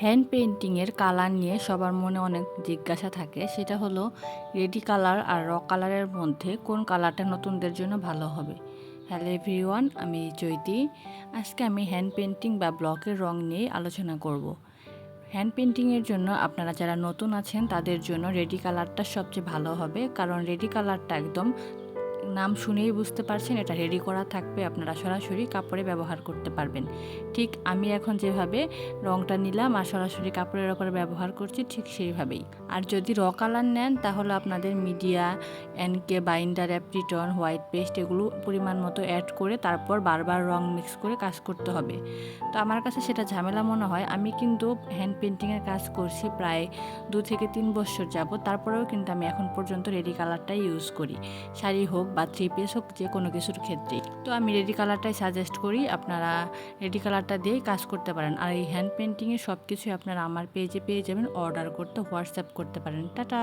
Hand পেন্টিংয়ের colour নিয়ে সবার মনে অনেক জিজ্ঞাসা থাকে। সেটা হলো রেডি কালার আর র কালারের মধ্যে কোন কালারটা নতুনদের জন্য ভালো হবে? হ্যালো এভরিওয়ান আমি চৈতি। আজকে আমি হ্যান্ড পেন্টিং বা ব্লকের রং নিয়ে আলোচনা করব। হ্যান্ড পেন্টিংয়ের জন্য আপনারা যারা নতুন আছেন, তাদের জন্য রেডি কালারটা সবচেয়ে ভালো হবে। কারণ রেডি কালারটা একদম নাম শুনেই বুঝতে পারছেন, এটা রেডি করা থাকবে, আপনারা সরাসরি কাপড়ে ব্যবহার করতে পারবেন। ঠিক আমি এখন যেভাবে রংটা নিলাম আর সরাসরি কাপড়ের ওপরে ব্যবহার করছি, ঠিক সেইভাবেই। আর যদি র কালার নেন, তাহলে আপনাদের মিডিয়া এনকে বাইন্ডার অ্যাপ্রিটন হোয়াইট পেস্ট এগুলো পরিমাণ মতো অ্যাড করে তারপর বারবার রং মিক্স করে কাজ করতে হবে। তো আমার কাছে সেটা ঝামেলা মনে হয়, আমি কিন্তু হ্যান্ড পেন্টিংয়ের কাজ করছি প্রায় দু থেকে তিন বছর যাব তারপরেও কিন্তু আমি এখন পর্যন্ত রেডি কালারটাই ইউজ করি। শাড়ি হোক বা থ্রি পিস হোক, যে কোনো কিছুর ক্ষেত্রেই। তো আমি রেডি কালারটাই সাজেস্ট করি, আপনারা রেডি কালারটা দিয়েই কাজ করতে পারেন। আর এই হ্যান্ড পেন্টিংয়ের সব কিছুই আপনারা আমার পেজে পেয়ে যাবেন অর্ডার করতে হোয়াটসঅ্যাপ করতে পারেন। টাটা!